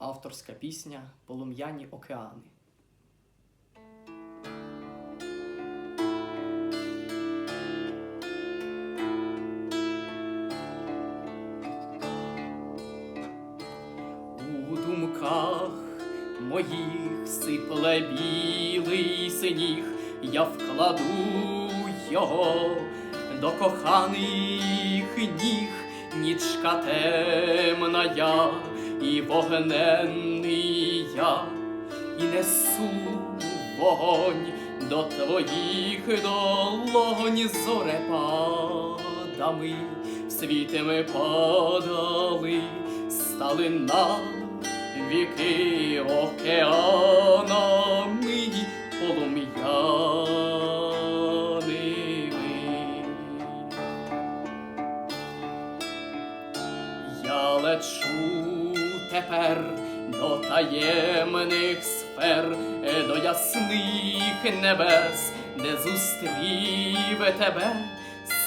Авторська пісня Полум'яні океани. У думках моїх сипле білий синіг, я вкладу його до коханих ніг, нічка темна я і вогненний я, і несу вогонь до твоїх долонь зорепадами, в світи ми падали, стали на віки океанами полум'яними. Я лечу тепер до таємних сфер, е, до ясних небес, де зустрів тебе.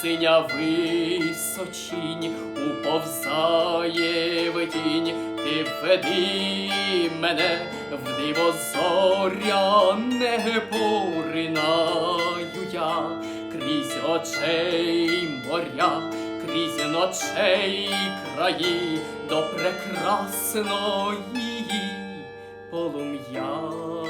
Синя височінь, уповзає в тінь, ти веди мене в диво зоряне поринаю я крізь очей моря, ночей краї до прекрасної полум'яної.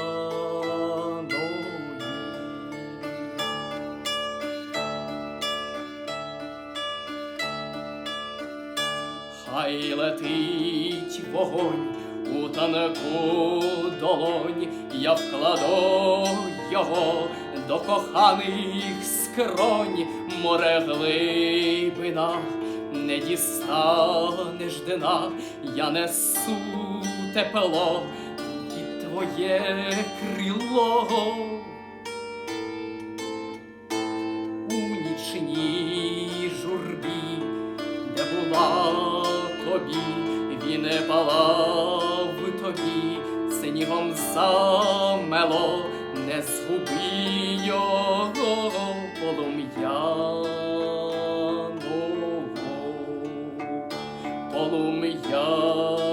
Хай летить вогонь у танку долонь, я вкладу його до коханих скронь, море глибина, не дістанеш дна, я несу тепло і твоє крило. У нічній журбі, де була тобі, він палав тобі, снігом замело, не згуби його полум'я. Сум'я.